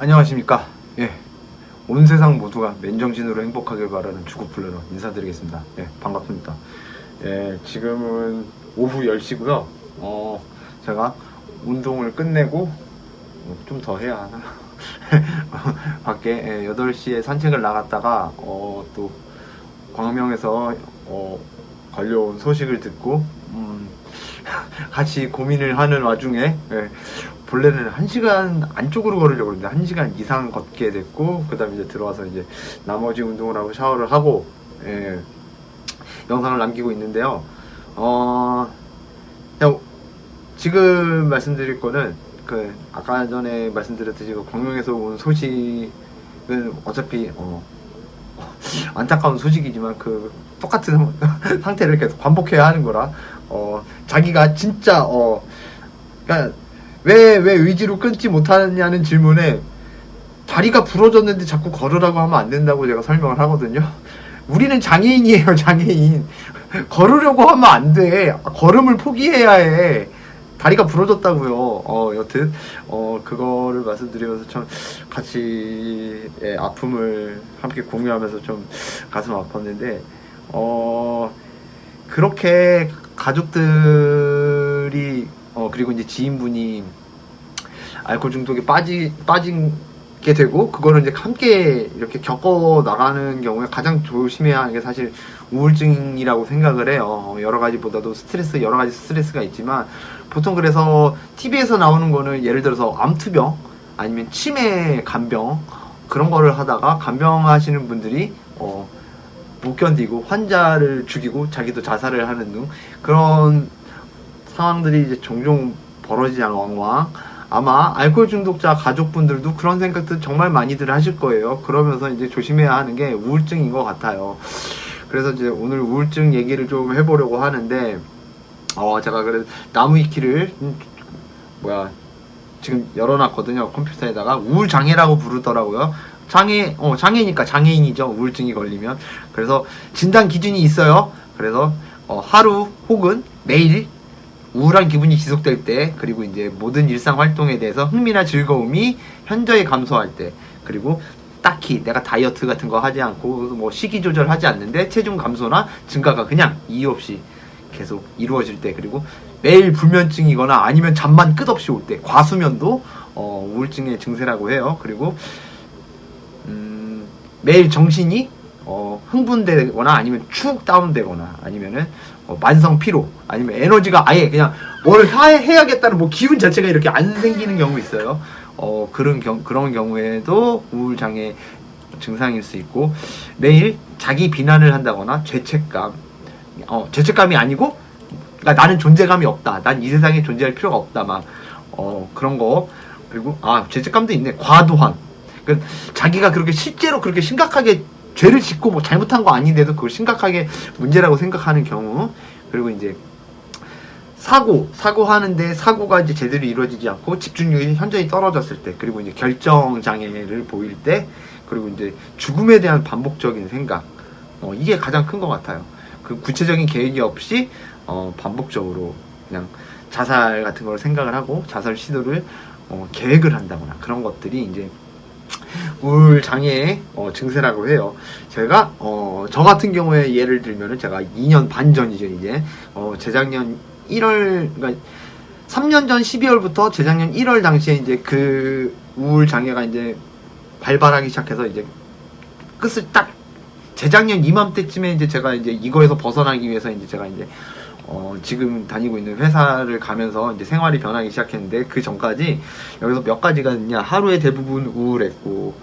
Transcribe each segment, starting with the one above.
안녕하십니까. 예. 온 세상 모두가 맨정신으로 행복하길 바라는 주구플러너 인사드리겠습니다. 예, 반갑습니다. 예, 지금은 오후 10시고요. 어, 제가 운동을 끝내고 좀 더 해야 하나? 밖에 예, 8시에 산책을 나갔다가 어, 또 광명에서 어, 걸려온 소식을 듣고 음, 같이 고민을 하는 와중에 예, 본래는 1시간 안쪽으로 걸으려고 했는데 1시간 이상 걷게 됐고 그 다음에 이제 들어와서 이제 나머지 운동을 하고 샤워를 하고 예, 영상을 남기고 있는데요. 어 그냥 지금 말씀드릴 거는 그 아까 전에 말씀드렸듯이 그 광명에서 온 소식은 어차피 어 안타까운 소식이지만 그 똑같은 상태를 계속 반복해야 하는 거라 어 자기가 진짜 어 그러니까 왜 왜 의지로 끊지 못하느냐는 질문에 다리가 부러졌는데 자꾸 걸으라고 하면 안 된다고 제가 설명을 하거든요. 우리는 장애인이에요, 장애인. 걸으려고 하면 안 돼. 걸음을 포기해야 해. 다리가 부러졌다고요. 어, 여튼 어 그거를 말씀드리면서 참 같이 예, 아픔을 함께 공유하면서 좀 가슴 아팠는데 어 그렇게 가족들이 어 그리고 이제 지인분이 알코올 중독에 빠지 빠진 게 되고 그거를 이제 함께 이렇게 겪어 나가는 경우에 가장 조심해야 하는 게 사실 우울증이라고 생각을 해요. 어, 여러 가지보다도 스트레스 여러 가지 스트레스가 있지만 보통 그래서 TV에서 나오는 거는 예를 들어서 암투병 아니면 치매 간병 그런 거를 하다가 간병하시는 분들이 어, 못 견디고 환자를 죽이고 자기도 자살을 하는 등 그런 상황들이 이제 종종 벌어지지 않아 아마 알코올 중독자 가족분들도 그런 생각들 정말 많이들 하실 거예요. 그러면서 이제 조심해야 하는 게 우울증인 것 같아요. 그래서 이제 오늘 우울증 얘기를 좀 해보려고 하는데 어 제가 그래 나무 위키를 음, 뭐야 지금 열어놨거든요 컴퓨터에다가 우울 장애라고 부르더라고요. 장애 어 장애니까 장애인이죠 우울증이 걸리면 그래서 진단 기준이 있어요. 그래서 어, 하루 혹은 매일 우울한 기분이 지속될 때 그리고 이제 모든 일상 활동에 대해서 흥미나 즐거움이 현저히 감소할 때 그리고 딱히 내가 다이어트 같은 거 하지 않고 뭐 식이 조절하지 않는데 체중 감소나 증가가 그냥 이유 없이 계속 이루어질 때 그리고 매일 불면증이거나 아니면 잠만 끝없이 올 때 과수면도 어, 우울증의 증세라고 해요. 그리고 음, 매일 정신이 어, 흥분되거나 아니면 축 다운되거나 아니면은 어, 만성 피로 아니면 에너지가 아예 그냥 뭘 하- 해야겠다는 뭐 기운 자체가 이렇게 안 생기는 경우 있어요. 어, 그런 경, 그런 경우에도 우울 장애 증상일 수 있고 매일 자기 비난을 한다거나 죄책감 어, 죄책감이 아니고 그러니까 나는 존재감이 없다. 난 이 세상에 존재할 필요가 없다. 막 어, 그런 거 그리고 아 죄책감도 있네. 과도한. 그 자기가 그렇게 실제로 그렇게 심각하게 죄를 짓고 뭐 잘못한 거 아닌데도 그걸 심각하게 문제라고 생각하는 경우 그리고 이제 사고 사고 하는데 사고가 이제 제대로 이루어지지 않고 집중력이 현저히 떨어졌을 때 그리고 이제 결정 장애를 보일 때 그리고 이제 죽음에 대한 반복적인 생각 어, 이게 가장 큰 것 같아요. 그 구체적인 계획이 없이 어, 반복적으로 그냥 자살 같은 걸 생각을 하고 자살 시도를 어, 계획을 한다거나 그런 것들이 이제 우울 장애의 어, 증세라고 해요. 제가 어, 저 같은 경우에 예를 들면은 제가 2년 반 전이죠 이제 어, 재작년 1월 그러니까 3년 전 12월부터 재작년 1월 당시에 이제 그 우울 장애가 이제 발발하기 시작해서 이제 끝을 딱 재작년 이맘때쯤에 이제 제가 이제 이거에서 벗어나기 위해서 이제 제가 이제 어 지금 다니고 있는 회사를 가면서 이제 생활이 변하기 시작했는데 그 전까지 여기서 몇 가지가 있냐. 하루에 대부분 우울했고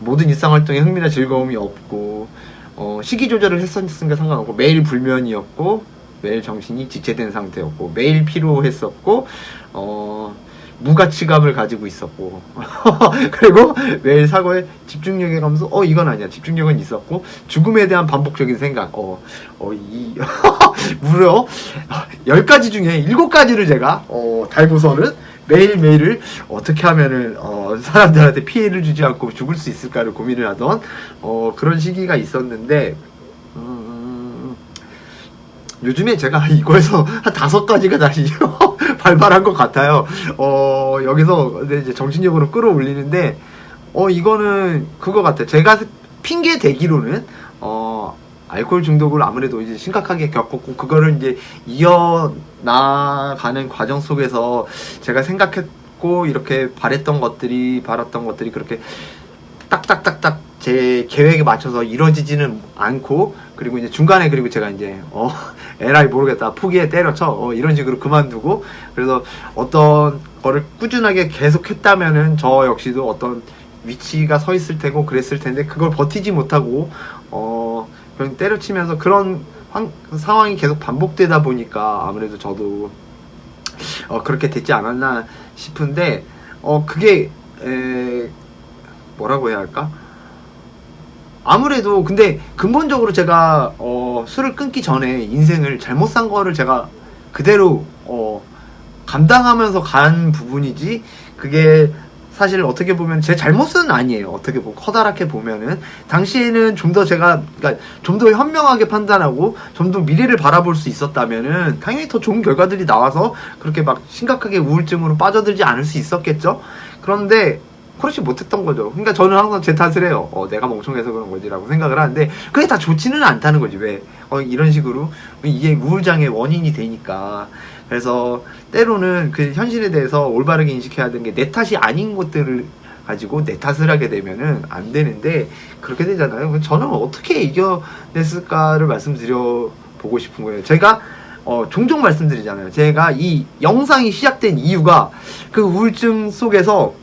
모든 일상 활동에 흥미나 즐거움이 없고 어 시기 조절을 했었으니까 상관없고 매일 불면이었고 매일 정신이 지체된 상태였고 매일 피로했었고 어 무가치감을 가지고 있었고. 그리고 매일 사고에 집중력의 감소 어 이건 아니야. 집중력은 있었고 죽음에 대한 반복적인 생각. 어어이 무려 10가지 중에 7가지를 제가 어 달고서는 매일매일을 어떻게 하면은 어 사람들한테 피해를 주지 않고 죽을 수 있을까를 고민을 하던 어 그런 시기가 있었는데 음, 요즘에 제가 이거에서 한 다섯 가지가 다시 발발한 것 같아요. 어, 여기서 이제 정신력으로 끌어올리는데, 어 이거는 그거 같아. 제가 핑계 대기로는 어 알코올 중독을 아무래도 이제 심각하게 겪었고 그거를 이제 이어 나가는 과정 속에서 제가 생각했고 이렇게 바랬던 것들이 바랐던 것들이 그렇게 딱딱딱딱 제 계획에 맞춰서 이루어지지는 않고 그리고 이제 중간에 그리고 제가 이제 어 에라이 모르겠다 포기해 때려쳐 어, 이런 식으로 그만두고 그래서 어떤 거를 꾸준하게 계속했다면은 저 역시도 어떤 위치가 서 있을 테고 그랬을 텐데 그걸 버티지 못하고 어 그냥 때려치면서 그런 황- 상황이 계속 반복되다 보니까 아무래도 저도 어 그렇게 됐지 않았나 싶은데 어 그게 에 뭐라고 해야 할까? 아무래도 근데 근본적으로 제가 어, 술을 끊기 전에 인생을 잘못 산 거를 제가 그대로 어, 감당하면서 간 부분이지 그게 사실 어떻게 보면 제 잘못은 아니에요. 어떻게 보면 커다랗게 보면은 당시에는 좀 더 제가 그러니까 좀 더 현명하게 판단하고 좀 더 미래를 바라볼 수 있었다면은 당연히 더 좋은 결과들이 나와서 그렇게 막 심각하게 우울증으로 빠져들지 않을 수 있었겠죠. 그런데 그렇지 못했던 거죠. 그러니까 저는 항상 제 탓을 해요. 어, 내가 멍청해서 그런 거지라고 생각을 하는데 그게 다 좋지는 않다는 거지. 왜? 어, 이런 식으로 이게 우울장애 원인이 되니까. 그래서 때로는 그 현실에 대해서 올바르게 인식해야 되는 게 내 탓이 아닌 것들을 가지고 내 탓을 하게 되면은 안 되는데 그렇게 되잖아요. 저는 어떻게 이겨냈을까를 말씀드려 보고 싶은 거예요. 제가 어, 종종 말씀드리잖아요. 제가 이 영상이 시작된 이유가 그 우울증 속에서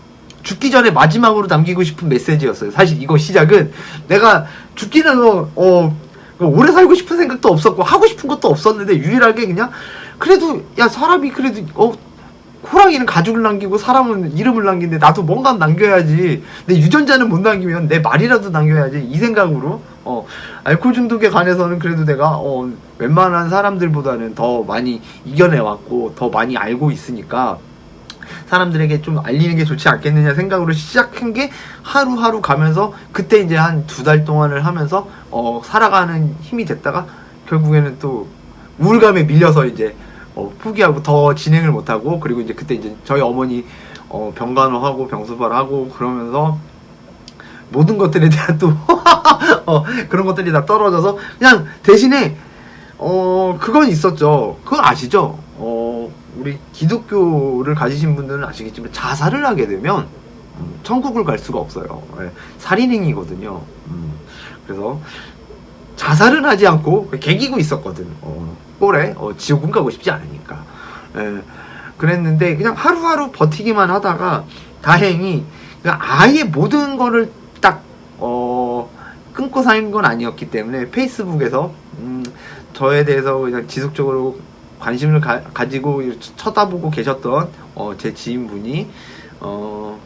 죽기 전에 마지막으로 남기고 싶은 메시지였어요. 사실 이거 시작은 내가 죽기는 어, 어, 오래 살고 싶은 생각도 없었고 하고 싶은 것도 없었는데 유일하게 그냥 그래도 야 사람이 그래도 어 호랑이는 가죽을 남기고 사람은 이름을 남기는데 나도 뭔가 남겨야지. 내 유전자는 못 남기면 내 말이라도 남겨야지. 이 생각으로 어 알코올 중독에 관해서는 그래도 내가 어 웬만한 사람들보다는 더 많이 이겨내 왔고 더 많이 알고 있으니까 사람들에게 좀 알리는 게 좋지 않겠느냐 생각으로 시작한 게 하루하루 가면서 그때 이제 한 두 달 동안을 하면서 어 살아가는 힘이 됐다가 결국에는 또 우울감에 밀려서 이제 어, 포기하고 더 진행을 못하고 그리고 이제 그때 이제 저희 어머니 어, 병간호하고 병수발하고 그러면서 모든 것들에 대한 또 어, 그런 것들이 다 떨어져서 그냥 대신에 어 그건 있었죠. 그거 아시죠? 어 우리 기독교를 가지신 분들은 아시겠지만 자살을 하게 되면 음, 천국을 갈 수가 없어요. 예, 살인행위거든요. 음, 그래서 자살은 하지 않고 개기고 있었거든. 어, 꼴에 어, 지옥은 가고 싶지 않으니까. 예, 그랬는데 그냥 하루하루 버티기만 하다가 다행히 그냥 아예 모든 거를 딱 어, 끊고 산 건 아니었기 때문에 페이스북에서 음, 저에 대해서 그냥 지속적으로 관심을 가, 지고 쳐다보고 계셨던 어, 제 지인분이 어,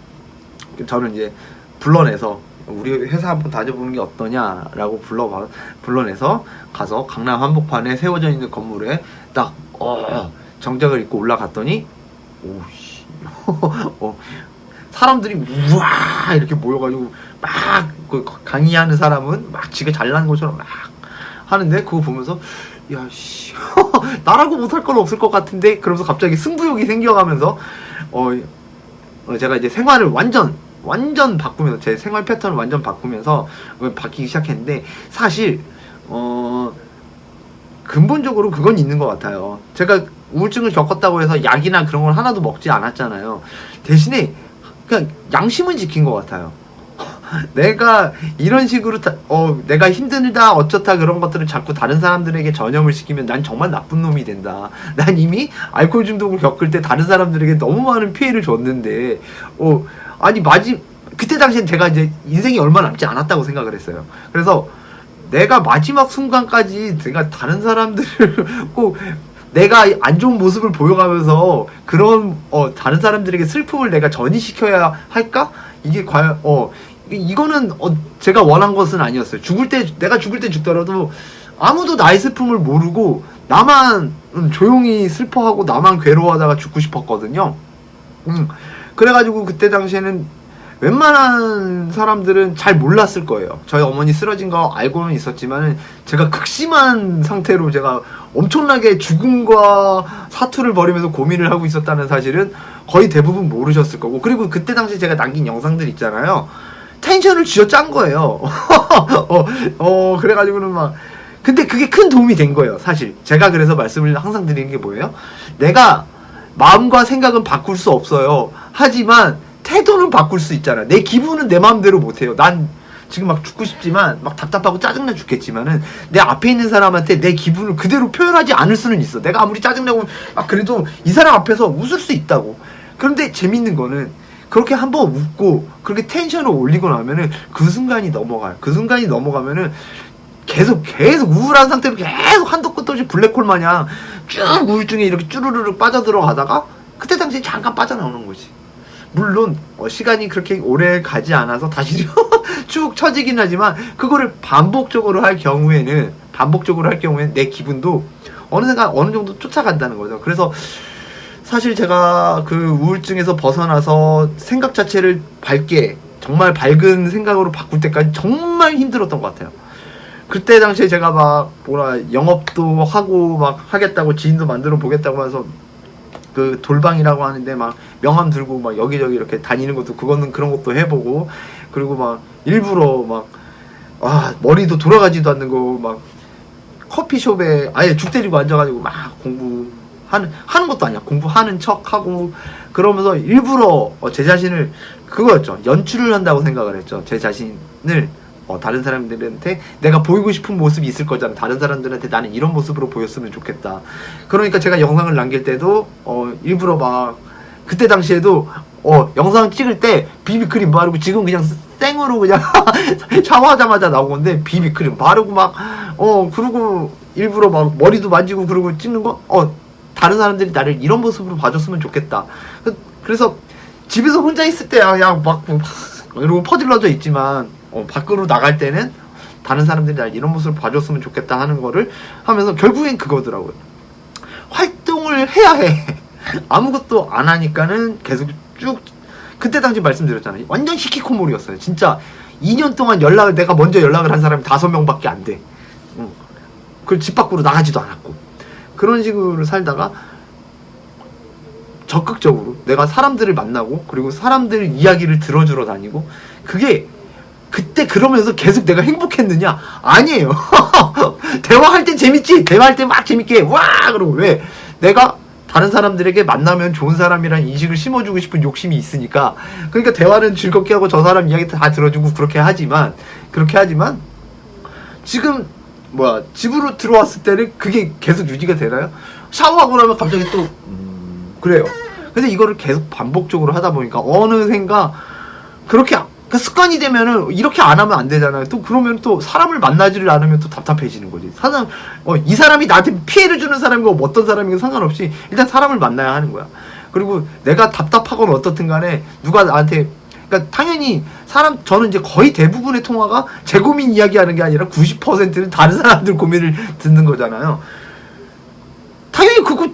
저는 이제 불러내서 우리 회사 한번 다녀보는 게 어떠냐라고 불러 불러내서 가서 강남 한복판에 세워져 있는 건물에 딱 어, 정장을 입고 올라갔더니 오씨 어, 사람들이 우와 이렇게 모여가지고 막 그 강의하는 사람은 막 지가 잘나는 것처럼 막 하는데 그거 보면서 야 씨 나라고 못할 건 없을 것 같은데 그러면서 갑자기 승부욕이 생겨가면서 어, 어, 제가 이제 생활을 완전 완전 바꾸면서 제 생활 패턴을 완전 바꾸면서 어, 바뀌기 시작했는데 사실 어 근본적으로 그건 있는 것 같아요. 제가 우울증을 겪었다고 해서 약이나 그런 걸 하나도 먹지 않았잖아요. 대신에 그냥 양심은 지킨 것 같아요. 내가 이런 식으로 다- 어 내가 힘들다 어쩌다 그런 것들을 자꾸 다른 사람들에게 전염을 시키면 난 정말 나쁜 놈이 된다. 난 이미 알코올 중독을 겪을 때 다른 사람들에게 너무 많은 피해를 줬는데 어 아니 마지 그때 당시엔 제가 이제 인생이 얼마 남지 않았다고 생각을 했어요. 그래서 내가 마지막 순간까지 내가 다른 사람들을 꼭 내가 안 좋은 모습을 보여가면서 그런 어 다른 사람들에게 슬픔을 내가 전이시켜야 할까? 이게 과연 어 이- 이거는 어 제가 원한 것은 아니었어요. 죽을 때 내가 죽을 때 죽더라도 아무도 나의 슬픔을 모르고 나만 음, 조용히 슬퍼하고 나만 괴로워하다가 죽고 싶었거든요. 음 그래가지고 그때 당시에는 웬만한 사람들은 잘 몰랐을 거예요. 저희 어머니 쓰러진 거 알고는 있었지만은 제가 극심한 상태로 제가 엄청나게 죽음과 사투를 벌이면서 고민을 하고 있었다는 사실은 거의 대부분 모르셨을 거고 그리고 그때 당시 제가 남긴 영상들 있잖아요. 텐션을 쥐어 짠 거예요. 어, 어, 그래가지고는 막 근데 그게 큰 도움이 된 거예요, 사실. 제가 그래서 말씀을 항상 드리는 게 뭐예요? 내가 마음과 생각은 바꿀 수 없어요. 하지만 태도는 바꿀 수 있잖아. 내 기분은 내 마음대로 못해요. 난 지금 막 죽고 싶지만 막 답답하고 짜증나 죽겠지만은 내 앞에 있는 사람한테 내 기분을 그대로 표현하지 않을 수는 있어. 내가 아무리 짜증나고 막 그래도 이 사람 앞에서 웃을 수 있다고. 그런데 재밌는 거는 그렇게 한번 웃고 그렇게 텐션을 올리고 나면은 그 순간이 넘어가요. 그 순간이 넘어가면은 계속 계속 우울한 상태로 계속 한도 끝도 없이 블랙홀 마냥 쭉 우울증에 이렇게 쭈르르르 빠져들어가다가 그때 당시에 잠깐 빠져나오는 거지. 물론 어, 시간이 그렇게 오래 가지 않아서 다시 쭉 처지긴 하지만 그거를 반복적으로 할 경우에는 반복적으로 할 경우에는 내 기분도 어느 순간 어느 정도 쫓아간다는 거죠. 그래서 사실 제가 그 우울증에서 벗어나서 생각 자체를 밝게 정말 밝은 생각으로 바꿀 때까지 정말 힘들었던 것 같아요. 그때 당시에 제가 막 뭐라 영업도 하고 막 하겠다고 지인도 만들어 보겠다고 해서 그 돌방이라고 하는데 막 명함 들고 막 여기저기 이렇게 다니는 것도 그거는 그런 것도 해보고 그리고 막 일부러 막 아 머리도 돌아가지도 않는 거 막 커피숍에 아예 죽 때리고 앉아가지고 막 공부 하는 하는 것도 아니야 공부하는 척하고 그러면서 일부러 어, 제 자신을 그거였죠 연출을 한다고 생각을 했죠 제 자신을 어, 다른 사람들한테 내가 보이고 싶은 모습이 있을 거잖아. 다른 사람들한테 나는 이런 모습으로 보였으면 좋겠다. 그러니까 제가 영상을 남길 때도 어, 일부러 막 그때 당시에도 어, 영상 찍을 때 비비크림 바르고 지금 그냥 생으로 그냥 샤워하자마자 나온 건데 비비크림 바르고 막 어 그리고 일부러 막 머리도 만지고 그러고 찍는 거 어 다른 사람들이 나를 이런 모습으로 봐줬으면 좋겠다. 그- 그래서 집에서 혼자 있을 때야 그냥 막 이러고 퍼질러져 있지만 어, 밖으로 나갈 때는 다른 사람들이 날 이런 모습을 봐줬으면 좋겠다 하는 거를 하면서 결국엔 그거더라고요. 활동을 해야 해. 아무것도 안 하니까는 계속 쭉 그때 당시 말씀드렸잖아요. 완전 히키코모리였어요. 진짜 2년 동안 연락을 내가 먼저 연락을 한 사람이 다섯 명밖에 안 돼. 응. 그걸 집 밖으로 나가지도 않았고 그런 식으로 살다가 적극적으로 내가 사람들을 만나고 그리고 사람들 이야기를 들어주러 다니고 그게 그때 그러면서 계속 내가 행복했느냐? 아니에요. 대화할 땐 재밌지. 대화할 때 막 재밌게 와 그러고 왜 내가 다른 사람들에게 만나면 좋은 사람이란 인식을 심어주고 싶은 욕심이 있으니까 그러니까 대화는 즐겁게 하고 저 사람 이야기 다 들어주고 그렇게 하지만 그렇게 하지만 지금 뭐야 집으로 들어왔을 때는 그게 계속 유지가 되나요? 샤워하고 나면 갑자기 또 음, 그래요. 근데 이거를 계속 반복적으로 하다 보니까 어느샌가 그렇게 그 습관이 되면은 이렇게 안 하면 안 되잖아요. 또 그러면 또 사람을 만나지를 않으면 또 답답해지는 거지. 사람 어, 이 사람이 나한테 피해를 주는 사람이고 어떤 사람이고 상관없이 일단 사람을 만나야 하는 거야. 그리고 내가 답답하건 어떻든 간에 누가 나한테 그러니까 당연히 사람 저는 이제 거의 대부분의 통화가 제 고민 이야기하는 게 아니라 90%는 다른 사람들 고민을 듣는 거잖아요. 당연히 그거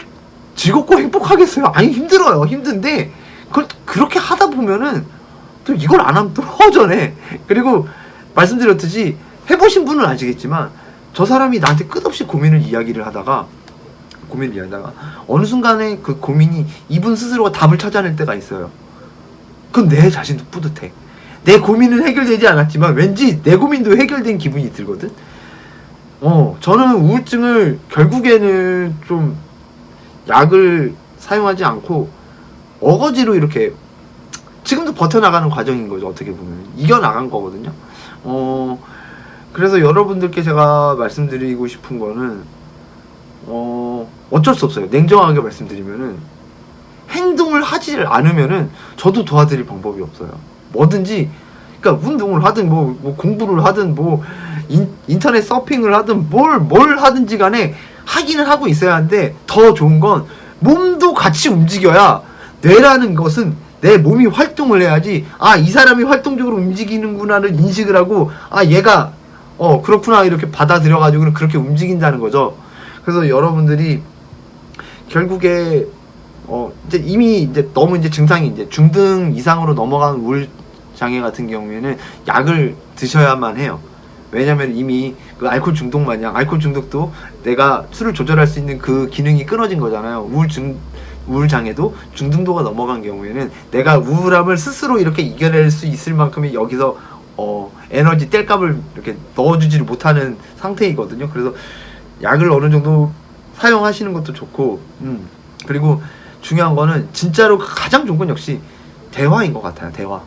즐겁고 행복하겠어요. 아니 힘들어요. 힘든데 그걸 그렇게 하다 보면은 또 이걸 안 하면 또 허전해. 그리고 말씀드렸듯이 해보신 분은 아시겠지만 저 사람이 나한테 끝없이 고민을 이야기를 하다가 고민을 이야기하다가 어느 순간에 그 고민이 이분 스스로가 답을 찾아낼 때가 있어요. 그건 내 자신도 뿌듯해. 내 고민은 해결되지 않았지만 왠지 내 고민도 해결된 기분이 들거든. 어, 저는 우울증을 결국에는 좀 약을 사용하지 않고 어거지로 이렇게 지금도 버텨나가는 과정인 거죠. 어떻게 보면 이겨나간 거거든요. 어 그래서 여러분들께 제가 말씀드리고 싶은 거는 어 어쩔 수 없어요. 냉정하게 말씀드리면은 행동을 하지 않으면은 저도 도와드릴 방법이 없어요. 뭐든지 그러니까 운동을 하든 뭐, 뭐 공부를 하든 뭐 인, 인터넷 서핑을 하든 뭘뭘 하든지 간에 하기는 하고 있어야 하는데 더 좋은 건 몸도 같이 움직여야 뇌라는 것은 내 몸이 활동을 해야지 아 이 사람이 활동적으로 움직이는구나를 인식을 하고 아 얘가 어 그렇구나 이렇게 받아들여 가지고는 그렇게 움직인다는 거죠. 그래서 여러분들이 결국에 어 이제 이미 이제 너무 이제 증상이 이제 중등 이상으로 넘어간 우울 장애 같은 경우에는 약을 드셔야만 해요. 왜냐면 이미 그 알코올 중독 마냥 알코올 중독도 내가 술을 조절할 수 있는 그 기능이 끊어진 거잖아요. 우울증 우울 장애도 중등도가 넘어간 경우에는 내가 우울함을 스스로 이렇게 이겨낼 수 있을 만큼의 여기서 어 에너지 뗄값을 이렇게 넣어주지를 못하는 상태이거든요. 그래서 약을 어느 정도 사용하시는 것도 좋고, 음 그리고 중요한 거는 진짜로 가장 좋은 건 역시 대화인 것 같아요. 대화.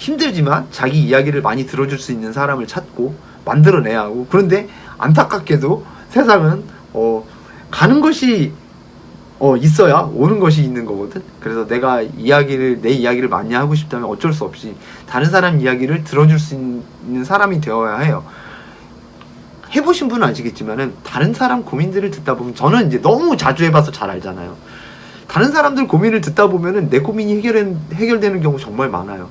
어 힘들지만 자기 이야기를 많이 들어줄 수 있는 사람을 찾고 만들어내야 하고 그런데 안타깝게도 세상은 어 가는 것이 어 있어야 오는 것이 있는 거거든. 그래서 내가 이야기를 내 이야기를 많이 하고 싶다면 어쩔 수 없이 다른 사람 이야기를 들어줄 수 있는 사람이 되어야 해요. 해보신 분은 아시겠지만은 다른 사람 고민들을 듣다 보면 저는 이제 너무 자주 해봐서 잘 알잖아요. 다른 사람들 고민을 듣다 보면은 내 고민이 해결 해결되는 경우 정말 많아요.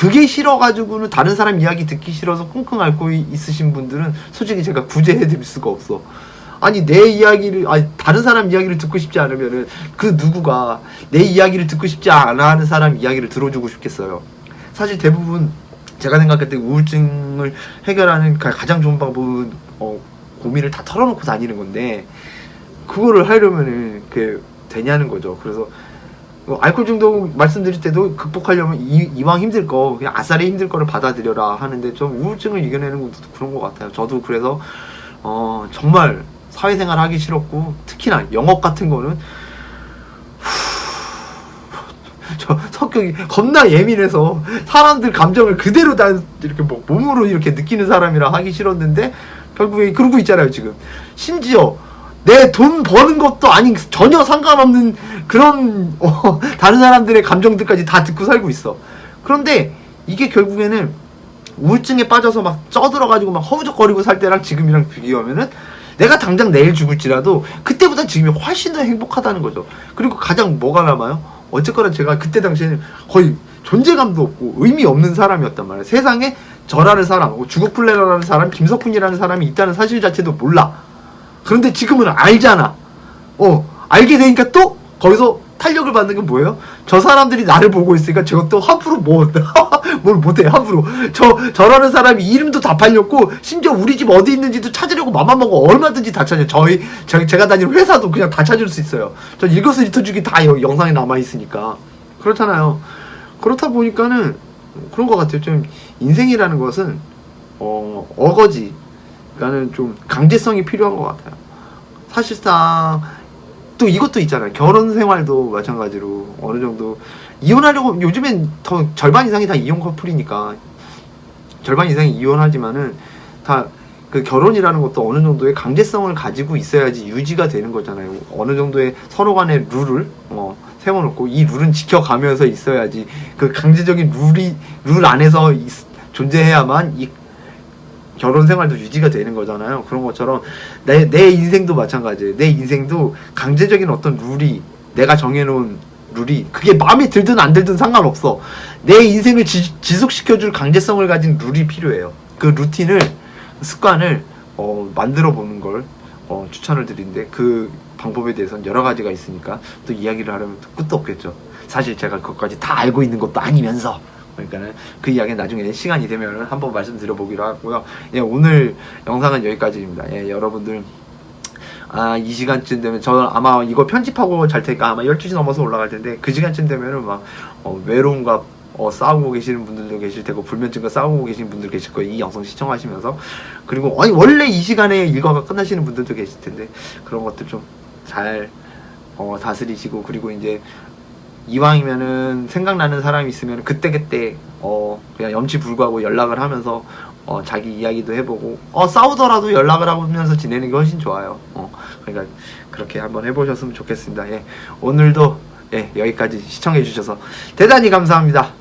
그게 싫어가지고는 다른 사람 이야기 듣기 싫어서 끙끙 앓고 이- 있으신 분들은 솔직히 제가 구제해드릴 수가 없어. 아니 내 이야기를 아니 다른 사람 이야기를 듣고 싶지 않으면은 그 누구가 내 이야기를 듣고 싶지 않아 하는 사람 이야기를 들어주고 싶겠어요. 사실 대부분 제가 생각할 때 우울증을 해결하는 가- 가장 좋은 방법은 어, 고민을 다 털어놓고 다니는 건데 그거를 하려면은 그 되냐는 거죠. 그래서 뭐 알코올 중독 말씀드릴 때도 극복하려면 이, 이왕 힘들 거 그냥 아싸리 힘들 거를 받아들여라 하는데 좀 우울증을 이겨내는 것도 그런 것 같아요. 저도 그래서 어, 정말 사회생활 하기 싫었고 특히나 영업 같은 거는 저 성격이 겁나 예민해서 사람들 감정을 그대로 다 이렇게 뭐 몸으로 이렇게 느끼는 사람이라 하기 싫었는데 결국에 그러고 있잖아요 지금 심지어 내 돈 버는 것도 아닌 전혀 상관없는 그런 어, 다른 사람들의 감정들까지 다 듣고 살고 있어 그런데 이게 결국에는 우울증에 빠져서 막 쪄들어가지고 막 허우적거리고 살 때랑 지금이랑 비교하면은 내가 당장 내일 죽을지라도 그때보다 지금이 훨씬 더 행복하다는 거죠. 그리고 가장 뭐가 남아요? 어쨌거나 제가 그때 당시에는 거의 존재감도 없고 의미 없는 사람이었단 말이에요. 세상에 저라는 사람, 뭐 주국플래너라는 사람, 김석훈이라는 사람이 있다는 사실 자체도 몰라. 그런데 지금은 알잖아. 어, 알게 되니까 또 거기서 탄력을 받는 게 뭐예요? 저 사람들이 나를 보고 있으니까 저것도 함부로 뭐, 뭘 못해, 함부로. 저, 저라는 사람이 이름도 다 팔렸고, 심지어 우리 집 어디 있는지도 찾으려고 맘만 먹어 얼마든지 다 찾아요. 저희, 저, 제가 다니는 회사도 그냥 다 찾을 수 있어요. 저 일거수일투족이 다 여- 영상에 남아있으니까. 그렇잖아요. 그렇다 보니까는 그런 것 같아요. 좀 인생이라는 것은, 어, 어거지. 그러니까는 좀 강제성이 필요한 것 같아요. 사실상 또 이것도 있잖아요. 결혼 생활도 마찬가지로 어느 정도 이혼하려고 요즘엔 더 절반 이상이 다 이혼 커플이니까 절반 이상이 이혼하지만은 다 그 결혼이라는 것도 어느 정도의 강제성을 가지고 있어야지 유지가 되는 거잖아요. 어느 정도의 서로 간의 룰을 어, 세워놓고 이 룰은 지켜가면서 있어야지 그 강제적인 룰이 룰 안에서 있- 존재해야만 이 결혼 생활도 유지가 되는 거잖아요. 그런 것처럼 내, 내 인생도 마찬가지예요. 내 인생도 강제적인 어떤 룰이 내가 정해놓은 룰이 그게 마음에 들든 안 들든 상관없어. 내 인생을 지, 지속시켜줄 강제성을 가진 룰이 필요해요. 그 루틴을 습관을 어, 만들어 보는 걸 어, 추천을 드리는데 그 방법에 대해서는 여러 가지가 있으니까 또 이야기를 하려면 또 끝도 없겠죠. 사실 제가 그것까지 다 알고 있는 것도 아니면서 그러니까는 그 이야기는 나중에 시간이 되면 한번 말씀드려보기로 하고요. 예, 오늘 영상은 여기까지입니다. 예, 여러분들 아, 이 시간쯤 되면 저 아마 이거 편집하고 잘 테니까 아마 12시 넘어서 올라갈 텐데 그 시간쯤 되면은 막 어, 외로움과 어, 싸우고 계시는 분들도 계실 테고 불면증과 싸우고 계시는 분들 계실 거예요. 이 영상 시청하시면서 그리고 아니 원래 이 시간에 일과가 끝나시는 분들도 계실 텐데 그런 것들 좀 잘 어, 다스리시고 그리고 이제 이왕이면은 생각나는 사람이 있으면 그때 그때 어 그냥 염치불구하고 연락을 하면서 어 자기 이야기도 해보고 어 싸우더라도 연락을 하면서 지내는 게 훨씬 좋아요. 어 그러니까 그렇게 한번 해보셨으면 좋겠습니다. 예 오늘도 예 여기까지 시청해 주셔서 대단히 감사합니다.